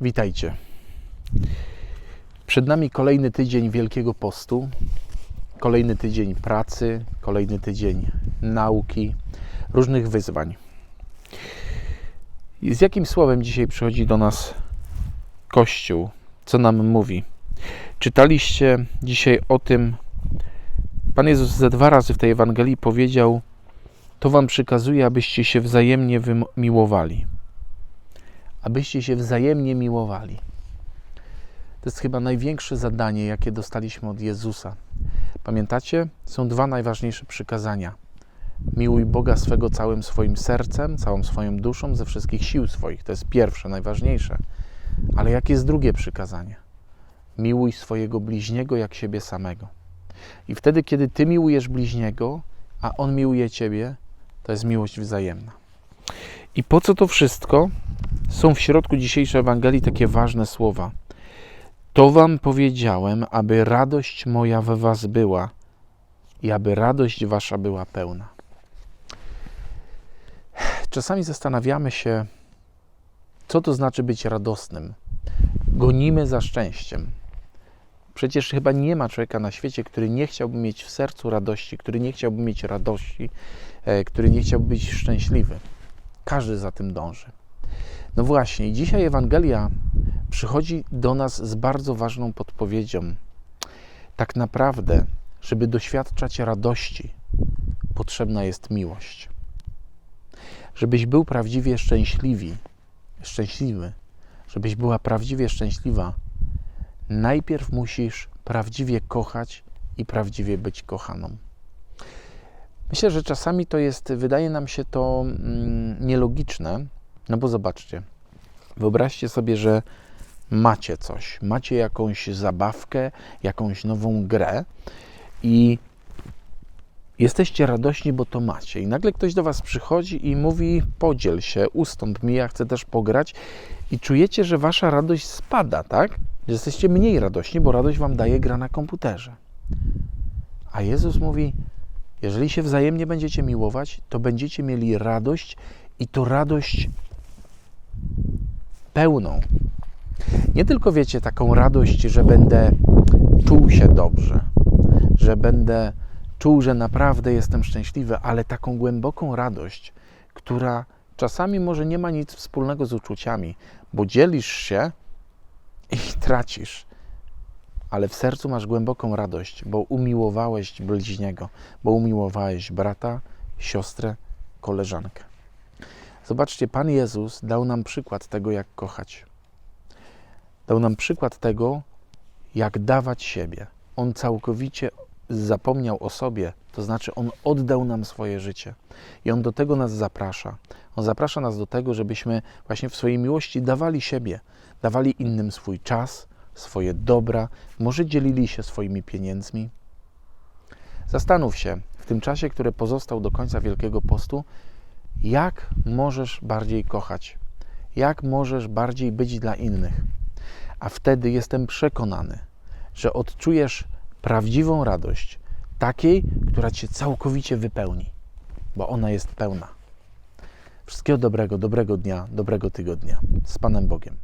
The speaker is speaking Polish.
Witajcie. Przed nami kolejny tydzień Wielkiego Postu, kolejny tydzień pracy, kolejny tydzień nauki, różnych wyzwań. I z jakim słowem dzisiaj przychodzi do nas Kościół? Co nam mówi? Czytaliście dzisiaj o tym, Pan Jezus ze dwa razy w tej Ewangelii powiedział: To wam przykazuje, abyście się wzajemnie miłowali abyście się wzajemnie miłowali. To jest chyba największe zadanie, jakie dostaliśmy od Jezusa. Pamiętacie? Są dwa najważniejsze przykazania. Miłuj Boga swego całym swoim sercem, całą swoją duszą, ze wszystkich sił swoich. To jest pierwsze, najważniejsze. Ale jakie jest drugie przykazanie? Miłuj swojego bliźniego jak siebie samego. I wtedy, kiedy ty miłujesz bliźniego, a on miłuje ciebie, to jest miłość wzajemna. I po co to wszystko? Są w środku dzisiejszej Ewangelii takie ważne słowa. To wam powiedziałem, aby radość moja we was była i aby radość wasza była pełna. Czasami zastanawiamy się, co to znaczy być radosnym. Gonimy za szczęściem. Przecież chyba nie ma człowieka na świecie, który nie chciałby mieć w sercu radości, który nie chciałby mieć radości, e, który nie chciałby być szczęśliwy. Każdy za tym dąży. No właśnie, dzisiaj Ewangelia przychodzi do nas z bardzo ważną podpowiedzią. Tak naprawdę, żeby doświadczać radości, potrzebna jest miłość. Żebyś był prawdziwie szczęśliwy, szczęśliwy, żebyś była prawdziwie szczęśliwa, najpierw musisz prawdziwie kochać i prawdziwie być kochaną. Myślę, że czasami to jest, wydaje nam się to mm, nielogiczne, no bo zobaczcie, wyobraźcie sobie, że macie coś, macie jakąś zabawkę, jakąś nową grę i jesteście radośni, bo to macie. I nagle ktoś do Was przychodzi i mówi: Podziel się, ustąp mi, ja chcę też pograć. I czujecie, że Wasza radość spada, tak? Że jesteście mniej radośni, bo radość Wam daje gra na komputerze. A Jezus mówi: Jeżeli się wzajemnie będziecie miłować, to będziecie mieli radość i to radość pełną. Nie tylko wiecie taką radość, że będę czuł się dobrze, że będę czuł, że naprawdę jestem szczęśliwy, ale taką głęboką radość, która czasami może nie ma nic wspólnego z uczuciami, bo dzielisz się i tracisz, ale w sercu masz głęboką radość, bo umiłowałeś bliźniego, bo umiłowałeś brata, siostrę, koleżankę. Zobaczcie, Pan Jezus dał nam przykład tego, jak kochać. Dał nam przykład tego, jak dawać siebie. On całkowicie zapomniał o sobie, to znaczy On oddał nam swoje życie. I On do tego nas zaprasza. On zaprasza nas do tego, żebyśmy właśnie w swojej miłości dawali siebie, dawali innym swój czas, swoje dobra, może dzielili się swoimi pieniędzmi. Zastanów się w tym czasie, który pozostał do końca Wielkiego Postu, jak możesz bardziej kochać, jak możesz bardziej być dla innych. A wtedy jestem przekonany, że odczujesz prawdziwą radość, takiej, która cię całkowicie wypełni, bo ona jest pełna. Wszystkiego dobrego, dobrego dnia, dobrego tygodnia. Z Panem Bogiem.